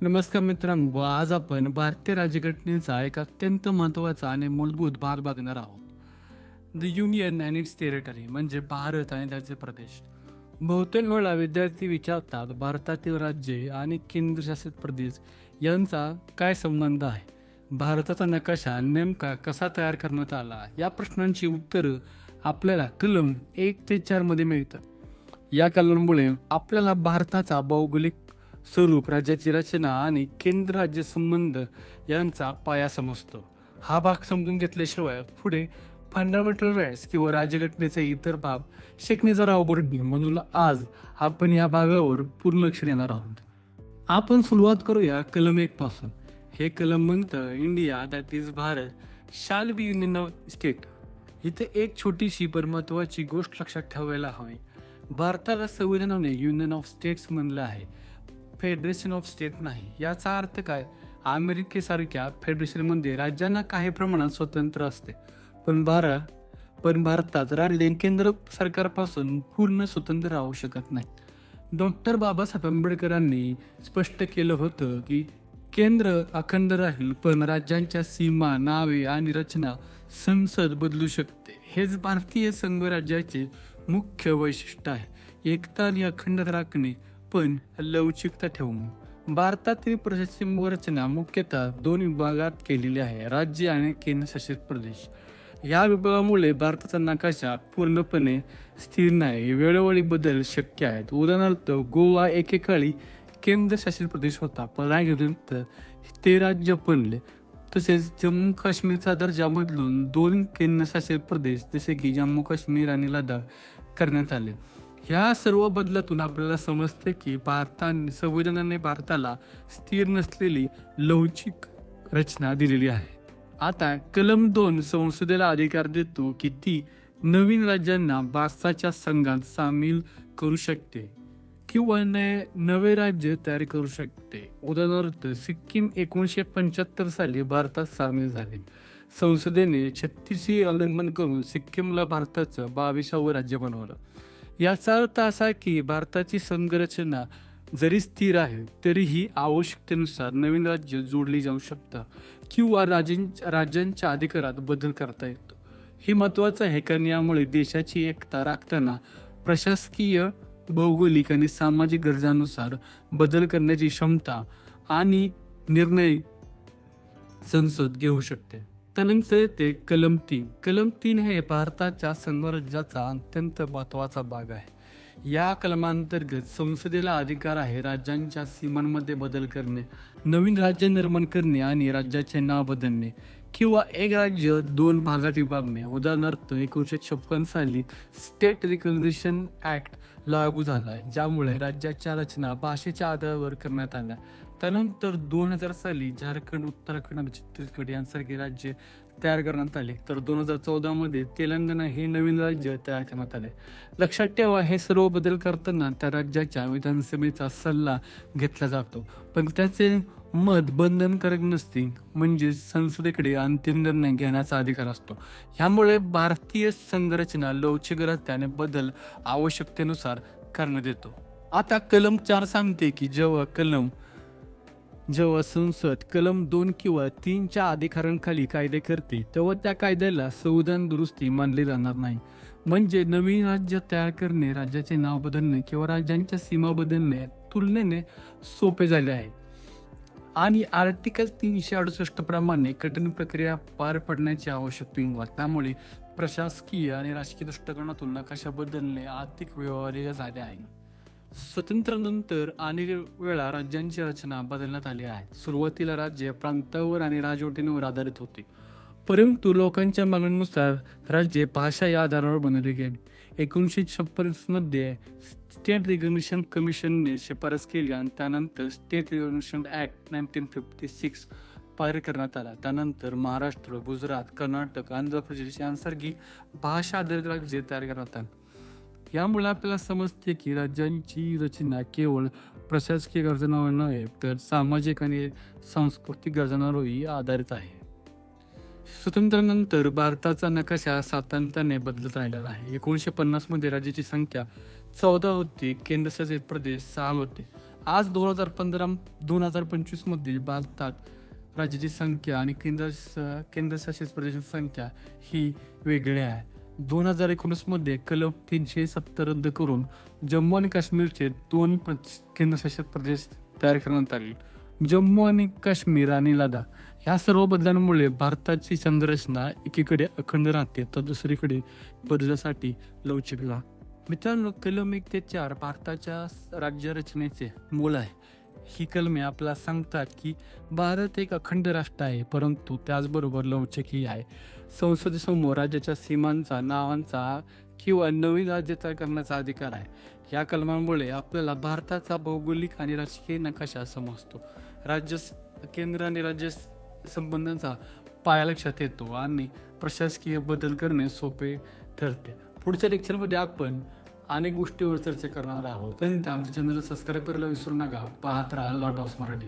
नमस्कार मित्रांनो आज आपण भारतीय राज्यघटनेचा एक अत्यंत महत्त्वाचा आणि मूलभूत भाग बघणार आहोत. The union and its territory म्हणजे भारत आणि त्याचे प्रदेश. बहुतेक वेळा विद्यार्थी विचारतात भारतातील राज्ये आणि केंद्रशासित प्रदेश यांचा काय संबंध आहे? भारताचा नकाशा नेमका कसा तयार करण्यात आला? या प्रश्नांची उत्तरं आपल्याला कलम एक ते चारमध्ये मिळतात. या कलममुळे आपल्याला भारताचा भौगोलिक स्वरूप राज्याची रचना आणि केंद्र राज्य संबंध यांचा पाया समजतो. हा भाग समजून घेतल्याशिवाय पुढे फंडामेंटल राईट्स किंवा राज्यघटनेचे इतर बाब शिकणे जरा अवघड म्हणून आज आपण या भागावर पूर्ण लक्ष देणार आहोत. आपण सुरुवात करूया कलम एक पासून. हे कलम म्हणतं India that is Bharat shall be union of state इथे एक छोटीशी पण महत्वाची गोष्ट लक्षात ठेवायला हवी. भारताला संविधानाने युनियन ऑफ स्टेट्स म्हणलं आहे. फेडरेशन ऑफ स्टेट नाही. याचा अर्थ काय? अमेरिकेसारख्या फेडरेशनमध्ये राज्यांना काही प्रमाणात स्वतंत्र असते. पण भारत पण भारतात राज्य केंद्र सरकारपासून पूर्ण स्वतंत्र राहू शकत नाही. डॉक्टर बाबासाहेब आंबेडकरांनी स्पष्ट केलं होतं की केंद्र अखंड राहील पण राज्यांच्या सीमा नावे आणि रचना संसद बदलू शकते. हेच भारतीय संघराज्याचे मुख्य वैशिष्ट्य आहे. एकता आणि अखंड राखणे पण लवचिकता ठेवून. भारतातील प्रशासकीय रचना मुख्यतः दोन विभागात केलेली आहे राज्य आणि केंद्रशासित प्रदेश. या विभागामुळे भारताचा नकाशा पूर्णपणे स्थिर नाही. वेळोवेळी बदल शक्य आहेत. उदाहरणार्थ गोवा एकेकाळी केंद्रशासित प्रदेश होता पण राहिल्यानंतर ते राज्य बनले. तसेच जम्मू काश्मीरचा दर्जा बदलून दोन केंद्रशासित प्रदेश जसे की जम्मू काश्मीर आणि लडाख करण्यात आले. ह्या सर्व बदलातून आपल्याला समजते की भारताने संविधानाने भारताला स्थिर नसलेली लवचिक रचना दिलेली आहे. आता कलम दोन संसदेला अधिकार देतो की ती नवीन राज्यांना भारताच्या संघात सामील करू शकते किंवा नवे राज्य तयार करू शकते. उदाहरणार्थ सिक्कीम एकोणीसशे पंच्याहत्तर साली भारतात सामील झाले. संसदेने छत्तीसही अवलंबन करून सिक्कीमला भारताचं बावीसावं राज्य बनवलं. याचा अर्थ असा की भारताची संघरचना जरी स्थिर आहे तरीही आवश्यकतेनुसार नवीन राज्य जोडली जाऊ शकतात किंवा राजें राज्यांच्या अधिकारात बदल करता येतो. हे महत्त्वाचं आहे कारण यामुळे देशाची एकता राखताना प्रशासकीय भौगोलिक आणि सामाजिक गरजानुसार बदल करण्याची क्षमता आणि निर्णय संसद घेऊ शकते. त्यानंतर येते कलम तीन कलम तीन हे भारताच्या संघराज्याचा अत्यंत महत्त्वाचा भाग आहे. या कलमांतर्गत संसदेला अधिकार आहे राज्यांच्या सीमांमध्ये बदल करणे नवीन राज्य निर्माण करणे आणि राज्याचे नाव बदलणे. किंवा एक राज्य दोन भागात विभागणे उदाहरणार्थ एकोणीसशे छप्पन साली स्टेट रिकग्निशन ऍक्ट लागू झाला आहे ज्यामुळे राज्याच्या रचना भाषेच्या आधारावर करण्यात आल्या. त्यानंतर दोन हजार साली झारखंड उत्तराखंड आणि छत्तीसगड यांसारखे राज्य तयार करण्यात आले. तर दोन हजार चौदामध्ये तेलंगणा हे नवीन राज्य तयार करण्यात आले. लक्षात ठेवा हे सर्व बदल करताना त्या राज्याच्या विधानसभेचा सल्ला घेतला जातो. पण त्याचे मत बंधनकारक नसते म्हणजे संसदेकडे अंतिम निर्णय घेण्याचा अधिकार असतो. ह्यामुळे भारतीय संघरचना लवचिक बदल आवश्यकतेनुसार करण्यात येतो. आता कलम चार सांगते की जेव्हा कलम जेव्हा संसद कलम दोन किंवा तीनच्या अधिकारांखाली कायदे करते तेव्हा त्या कायद्याला संविधान दुरुस्ती मानली जाणार नाही. म्हणजे नवीन राज्य तयार करणे राज्याचे नाव बदलणे किंवा राज्यांच्या सीमा बदलणे तुलनेने सोपे झाले आहे. आणि आर्टिकल तीनशे अडुसष्ट प्रमाणे कठीण प्रक्रिया पार पडण्याची आवश्यकता होईल त्यामुळे प्रशासकीय आणि राजकीय दृष्टिकोनातून नकाशा बदलणे आर्थिक व्यवहार्य झाले आहे. स्वातंत्र्यानंतर अनेक वेळा राज्यांची रचना बदलण्यात आली आहे. सुरुवातीला राज्य प्रांतावर आणि राजवटींवर आधारित होते. परंतु लोकांच्या मागणीनुसार राज्ये भाषा या आधारावर बनवली गेली. एकोणीसशे छप्पन्नमध्ये स्टेट रिकग्निशन कमिशनने शिफारस केली आणि त्यानंतर state recognition act nineteen fifty six पारित करण्यात आला. त्यानंतर महाराष्ट्र गुजरात कर्नाटक आंध्र प्रदेश यांसारखी भाषा आधारित राज्य तयार करण्यात आली. यामुळे आपल्याला समजते की राज्यांची रचना केवळ प्रशासकीय गरजांवर नव्हे तर सामाजिक आणि सांस्कृतिक गरजांवरही आधारित आहे. स्वातंत्र्यानंतर भारताचा नकाशा सातत्याने बदलत राहिलेला आहे. एकोणीसशे पन्नासमध्ये राज्याची संख्या चौदा होती केंद्रशासित प्रदेश सहा होते. आज दोन हजार पंधरा दोन हजार पंचवीसमध्ये भारतात राज्याची संख्या आणि केंद्र केंद्रशासित प्रदेशाची संख्या ही वेगळी आहे. दोन हजार एकोणीसमध्ये कलम तीनशे सत्तर रद्द करून जम्मू आणि काश्मीरचे दोन केंद्रशासित प्रदेश तयार करण्यात आले. जम्मू आणि काश्मीर आणि लडाख या सर्व बदलांमुळे भारताची संरचना एकीकडे अखंड राहते तर दुसरीकडे बदलासाठी लवचिकला मित्रांनो कलम एक ते चार भारताच्या राज्यरचनेचे मूल आहे. ही कलमे आपल्याला सांगतात की भारत एक अखंड राष्ट्र आहे परंतु त्याचबरोबर लवचिकही आहे. संसदेसमोर राज्याच्या सीमांचा नावांचा किंवा नवीन राज्य तयार करण्याचा अधिकार आहे. या कलमांमुळे आपल्याला भारताचा भौगोलिक आणि राजकीय नकाशा समजतो. राज्य केंद्र आणि राज्य संबंधांचा पाया लक्षात येतो आणि प्रशासकीय बदल करणे सोपे ठरते. पुढच्या लेक्चरमध्ये आपण अनेक गोष्टीवर चर्चा करणार आहोत. आमच्या चॅनल सबस्क्राईब करायला विसरू नका. पाहत राहा लॉट ऑफ मराठी